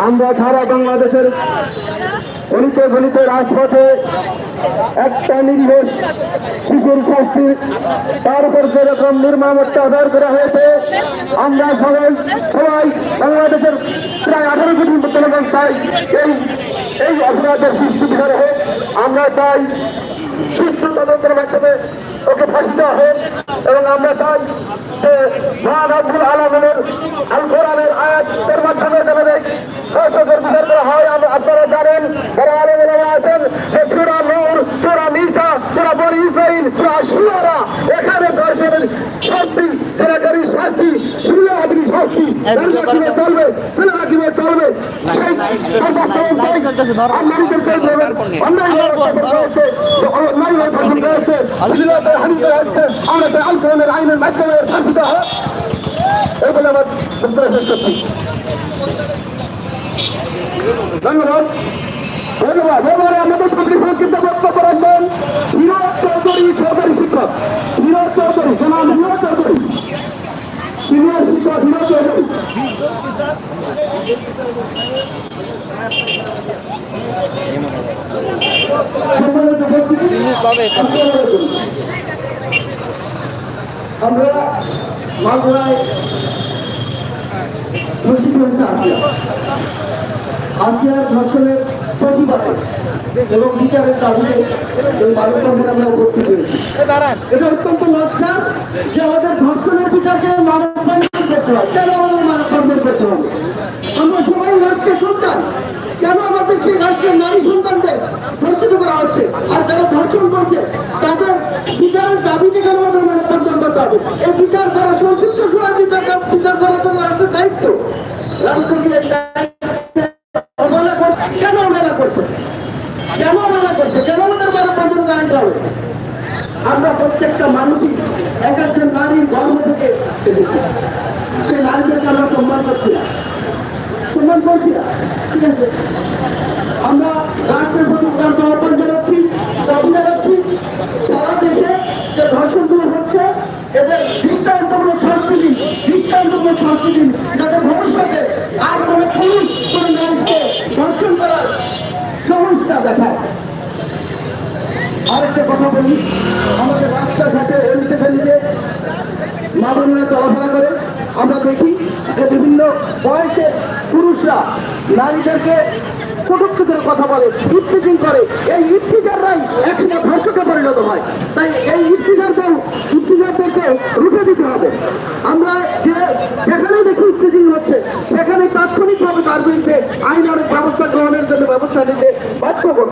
আমরা সারা বাংলাদেশের গলিতে গলিতে রাজপথে একটা নিরীহ শিশুর শাস্তি তার উপর যেরকম নির্মাণ অত্যাচার করা হয়েছে, আমরা সবাই সবাই বাংলাদেশের প্রায় আঠারো কোটি তাই এই এই অপরাধের সৃষ্টি বিচার হোক আমরা তাই সুস্থ তদন্তের মাধ্যমে ওকে ফাঁসি দেওয়া হোক এবং আমরা চাই যে মহান আব্দুল আলমের আল কোরআনের আয়াতের মাধ্যমে যাদের ধর্ষকের বিচার করা হয়। আপনারা জানেন যারা আলমের আছেন যে সুরা নূর সুরা নিসা সুরা বনি ইসরাইল সুরা সুরা এখানে ধর্ষণের শাস্তি সেরাকারী শাস্তি সুরিয়া আদমি শাস্তি চলবে সেরা কীভাবে চলবে সেই চলতেছে, ধরো। হয় ধন্যবাদ ধন্যবাদ এবারে আমাদের সঙ্গে সংক্ষিপ্ত বক্তব্য রাখবেন হিরো চৌধুরী সরকারি শিক্ষক হিরো চৌধুরী জনাব হিরো চৌধুরী সিনিয়র শিক্ষক হিরো চৌধুরী সম্মানিত উপস্থিতি আমরা মাগুরায় প্রস্তুত হয়েছে আসিয়া। আসিয়ার ধর্ষণের প্রতিবাদে এবং বিচারের দাবিতে এই মানববন্ধনে আমরা উপস্থিত হয়েছি। এটা অত্যন্ত যে আমাদের ধর্ষণের বিচারকে মানববন্ধন করতে হয় কেন আমাদের মানববন্ধন করতে হবে? আমরা সবাই রাষ্ট্রের সন্তান। কেন আমাদের সেই রাষ্ট্রের নারী সন্তানদের ধর্ষিত করা হচ্ছে? আর যারা ধর্ষণ করছে। তাদের বিচারের দাবিতে কেন মানববন্ধন করতে হবে এই বিচার করা সংক্ষিপ্ত সময় বিচার বিচার করার জন্য রাষ্ট্রের দায়িত্ব। করছে? কেন আমাদের আমরা প্রত্যেকটা মানুষই এক একজন নারীর গর্ভ থেকে এসেছি। সেই সম্মান করছি না। সম্মান করছি না। ঠিক আছে? দৃষ্টান্তমূলক শাস্তি দিন, যাতে ভবিষ্যতে আর কোনো পুরুষ কোনো নারীকে ধর্ষণ করার সাহসটা দেখায়। আরেকটা কথা বলি, আমাদের রাস্তাঘাটে এলিতে ফেলিতে মা বোনেরা চলাফেরা করে। আমরা দেখি যে বিভিন্ন বয়সের পুরুষরা নারীদেরকে কটুক্তি কথা বলে, ইফতিজিং করে। এই ইফতিজাররাই একসময় ধর্ষকে পরিণত হয়। তাই এই ইফতিজারদের ইফতিজারদেরকে রুখে দিতে হবে। আমরা যে যেখানে হচ্ছে। সেখানে তাৎক্ষণিকভাবে তার বিরুদ্ধে আইন ব্যবস্থা গ্রহণের জন্য ব্যবস্থা নিতে বাধ্য